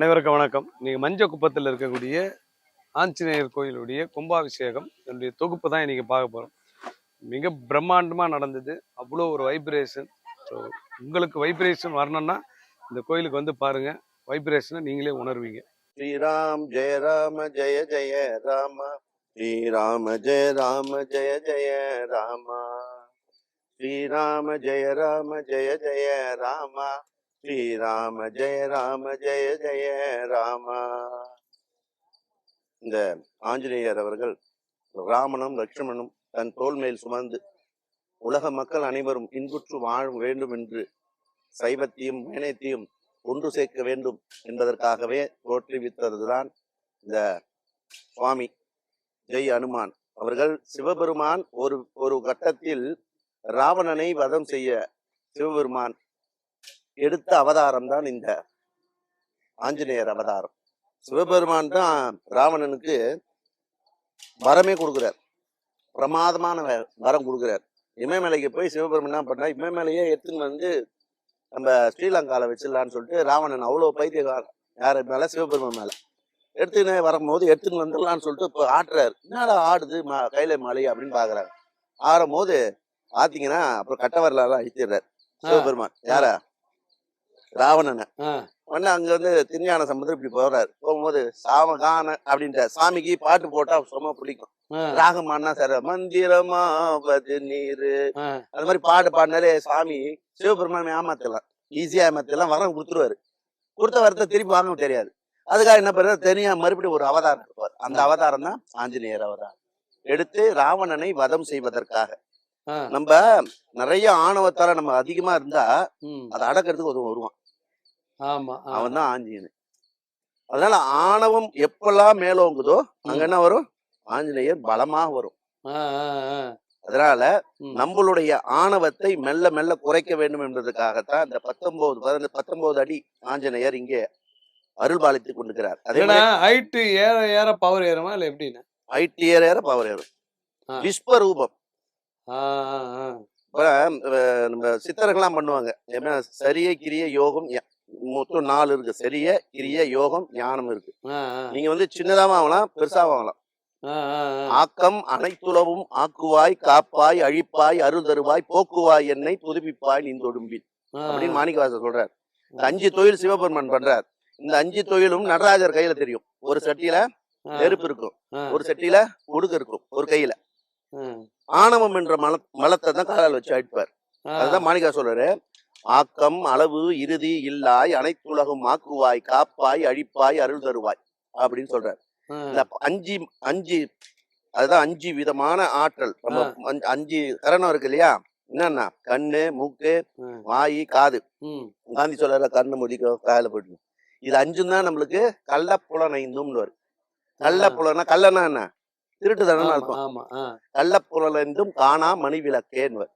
அனைவருக்கும் வணக்கம். நீங்கள் மஞ்ச குப்பத்தில் இருக்கக்கூடிய ஆஞ்சநேயர் கோயிலுடைய கும்பாபிஷேகம் என்னுடைய தொகுப்பு தான் இன்றைக்கி பார்க்க போகிறோம் மிக பிரம்மாண்டமாக நடந்தது. அவ்வளோ ஒரு வைப்ரேஷன் ஸோ உங்களுக்கு வைப்ரேஷன் வரணும்னா இந்த கோயிலுக்கு வந்து பாருங்கள் வைப்ரேஷனை நீங்களே உணர்வீங்க. ஸ்ரீராம் ஜெய ராம ஜெய ஜெய ராம. ஸ்ரீராம ஜெய ராம ஜெய ஜெய ராமா. ஸ்ரீராம ஜெய ராம ஜெய ஜெய ராமா. ஸ்ரீராம ஜெய ராம ஜெய ஜெய ராமா. இந்த ஆஞ்சநேயர் அவர்கள் ராமனும் லட்சுமணனும் தன் தோல் மேல் சுமந்து உலக மக்கள் அனைவரும் இன்புற்று வாழ வேண்டும் என்று சைவத்தையும் மேனத்தையும் ஒன்று சேர்க்க வேண்டும் என்பதற்காகவே தோற்றுவித்ததுதான் இந்த சுவாமி ஜெய் அனுமான். அவர்கள் சிவபெருமான் ஒரு ஒரு கட்டத்தில் ராவணனை வதம் செய்ய சிவபெருமான் எடுத்த அவதாரம் தான் இந்த ஆஞ்சநேயர் அவதாரம். சிவபெருமான் தான் ராவணனுக்கு வரமே கொடுக்குறார். பிரமாதமான வரம் கொடுக்குறார். இமயமலைக்கு போய் சிவபெருமான் என்ன பண்ணா இமயமலையே எடுத்துன்னு வந்து நம்ம ஸ்ரீலங்கால வச்சிடலான்னு சொல்லிட்டு ராவணன் அவ்வளோ பைத்தியக்காரன். யார் மேல? சிவபெருமான் மேல. எடுத்துன்னு வரும்போது எடுத்துன்னு வந்துடலான்னு சொல்லிட்டு இப்போ ஆட்டுறாரு. என்னடா ஆடுது? மா கையில மலை அப்படின்னு பாக்குறாங்க ஆடும் போது பாத்தீங்கன்னா அப்புறம் கட்டவரலாம் அழித்திடுறாரு சிவபெருமான். யாரா? ராவணனை. உடனே அங்க வந்து திருஞான சம்பந்தர் இப்படி போறாரு. போகும்போது சாமகான அப்படின்ற சாமிக்கு பாட்டு போட்டா சும்மா பிடிக்கும். ராகமானா சார் மந்திரமாவது நீரு. அது மாதிரி பாட்டு பாடினாலே சாமி சிவபெருமான் ஏமாத்தலாம். ஈஸியா ஏமாத்தலாம் வரம் கொடுத்துருவாரு. கொடுத்த வரத்தை திருப்பி வாங்க தெரியாது. அதுக்காக என்ன பண்ணுறது தனியா மறுபடியும் ஒரு அவதாரம் இருப்பார் அந்த அவதாரம் தான் ஆஞ்சநேயர் அவதாரம். எடுத்து ராவணனை வதம் செய்வதற்காக. நம்ம நிறைய ஆணவத்தால நம்ம அதிகமா இருந்தா அதை அடக்கிறதுக்கு ஒருவன் வருவான். ஆமாம் அவன் தான் ஆஞ்சநேயன். அதனால ஆணவம் எப்பெல்லாம் மேலோங்குதோ அங்க என்ன வரும்? ஆஞ்சநேயர் பலமா வரும். அதனால. நம்மளுடைய ஆணவத்தை மெல்ல மெல்ல குறைக்க வேண்டும் என்பதற்காகத்தான் இந்த பத்தொன்பது பதினஞ்சு பத்தொன்பது அடி ஆஞ்சநேயர் இங்கே அருள் பாலித்துக் கொண்டிருக்கிறார். அதே ஏன்னா ஹைட்டு ஏற ஏற பவர் ஏறுமா இல்லை எப்படின்னு ஐட்டியர் ஏற பவர் ஏறும். விஸ்வரூபம். நம்ம சித்தர்கள்லாம் பண்ணுவாங்க. சரிய கிரிய யோகம் மொத்தம் நாலு இருக்கு. சரிய கிரிய யோகம் ஞானம் இருக்கு. நீங்க வந்து சின்னதாவும் ஆகலாம் பெருசாவும் ஆகலாம் ஆக்கம் அனைத்துலவும் ஆக்குவாய் காப்பாய் அழிப்பாய் அருள் தருவாய் போக்குவாய் என்னை புதுப்பிப்பாய் நீ தொடும்பின் ஆ, அப்படின்னு மாணிக்கவாசர் சொல்றார். இந்த அஞ்சு தொழில் சிவபெருமான் பண்றார். இந்த அஞ்சு தொழிலும் நடராஜர் கையில தெரியும். ஒரு சட்டியில நெருப்பு இருக்கும். ஒரு சட்டியில உடுக்கு இருக்கும் ஒரு கையில. ஆணவம் என்ற மல மலத்தை தான் காலால் வச்சு அடிப்பார். அதுதான் மாணிக்கா சொல்றாரு. ஆக்கம் அளவு இறுதி இல்லாய் அனைத்துலகும் ஆக்குவாய் காப்பாய் அழிப்பாய் அருள் தருவாய் அப்படின்னு சொல்றார். இந்த அஞ்சு அஞ்சு அதுதான் அஞ்சு விதமான ஆற்றல். நம்ம அஞ்சு- கரணம் இருக்கு இல்லையா? என்னன்னா கண்ணு மூக்கு வாய் காது. காந்தி சொல்ற கண்ணு முடிக்க காயில போயிட்டு இது அஞ்சும் தான் நம்மளுக்கு கள்ளப்புலனைந்தும் வரும். கள்ளப்புலனா கள்ளனா என்ன? திருட்டு தானே அர்த்தம். ஆமா, ஆ, கள்ளப்புலனைந்தும் காணா மணி விளக்கேன்னு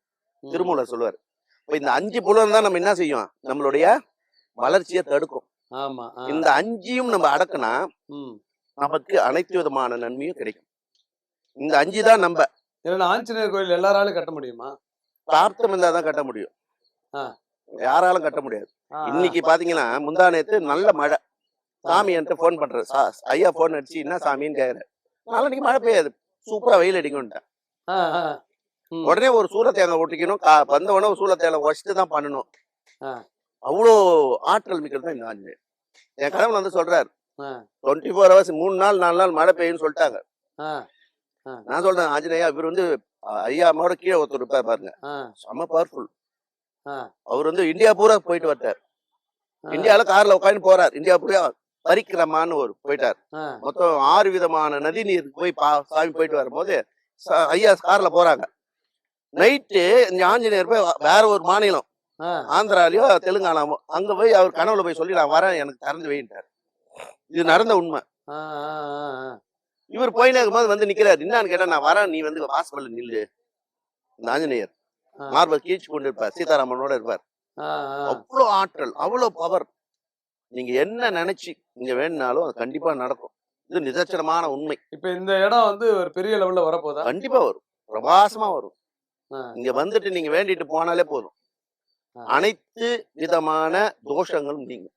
திருமூலர் சொல்லுவார் இப்போ இந்த அஞ்சு புலன் தான் நம்ம என்ன செய்யும்? நம்மளுடைய வளர்ச்சியை தடுக்கும். இந்த அஞ்சையும் நம்ம அடக்குனா. நமக்கு அனைத்து விதமான நன்மையும் கிடைக்கும். இந்த அஞ்சு தான் நம்ம. ஆஞ்சநேயர் கோயில் எல்லாராலும் கட்ட முடியுமா? பிரார்த்தம் இருந்தா தான் கட்ட முடியும். யாராலும் கட்ட முடியாது. இன்னைக்கு பாத்தீங்கன்னா முந்தா நேத்து நல்ல மழை. சாமி என்கிட்ட ஃபோன் பண்றாரு. சா- ஐயா ஃபோன் அடிச்சு என்ன சாமின்னு கேக்குறாரு. நாளைக்கு மழை பெய்யாது. சூப்பரா வெயில் அடிக்கும்ட்டேன் உடனே ஒரு சூள தேங்காய் ஒட்டிக்கணும். வந்த உடனே ஒரு சூள தேங்காய் உடச்சிட்டு தான் பண்ணணும். அவ்வளோ ஆற்றல் மிக்கிறது தான் இந்த ஆஞ்சநேயர். என் கடவுள் வந்து சொல்றாரு. டுவெண்ட்டி ஃபோர் ஹவர்ஸ் மூணு நாள் நாலு நாள் மழை பெய்யும்னு சொல்லிட்டாங்க. நான் சொல்றேன் ஆஞ்சநேயா இவர் வந்து ஐயா அம்மாவோட கீழே ஒருத்தர் இருப்பார் பாருங்க. செம்ம பவர்ஃபுல். அவர் வந்து இந்தியா பூரா போயிட்டு ஆ, இந்தியால கார்ல உட்காந்து போறார். இந்தியா பூரா பரிக்கிரமான்னு ஒரு போயிட்டார். மொத்தம் ஆறு விதமான நதி நீர் போய் பா சாமி போயிட்டு வரும்போது ஐயா கார்ல போறாங்க. நைட்டு இந்த ஆஞ்சநேயர் போய் வேற ஒரு மாநிலம் ஆந்திராலயோ தெலுங்கானாமோ அங்க போய் அவர் கனவுல போய் சொல்லி நான் வரேன் எனக்கு திறந்து வைன்ட்டார். இது நடந்த உண்மை. இவர் போயினே இருக்கும்போது வந்து நிக்கிறாரு. என்னன்னு கேட்டா நான் வரேன் நீ வந்து வாசல்ல நில்லு. இந்த ஆஞ்சநேயர். மார்பல் கீழ்ச்சி கொண்டு இருப்பார் சீதாராமனோட இருப்பார். ஆ, ஆ. அவ்வளோ ஆற்றல் அவ்வளோ பவர் நீங்க என்ன நினைச்சு நீங்க வேணுனாலும் அது கண்டிப்பா நடக்கும். இது நிதர்சனமான உண்மை. இப்ப இந்த இடம் வந்து ஒரு பெரிய லெவல்ல வரப்போதா? கண்டிப்பா வரும். பிரகாசமா வரும். இங்க வந்துட்டு நீங்க வேண்டிட்டு போனாலே போதும். அனைத்து விதமான தோஷங்களும் நீங்கும்.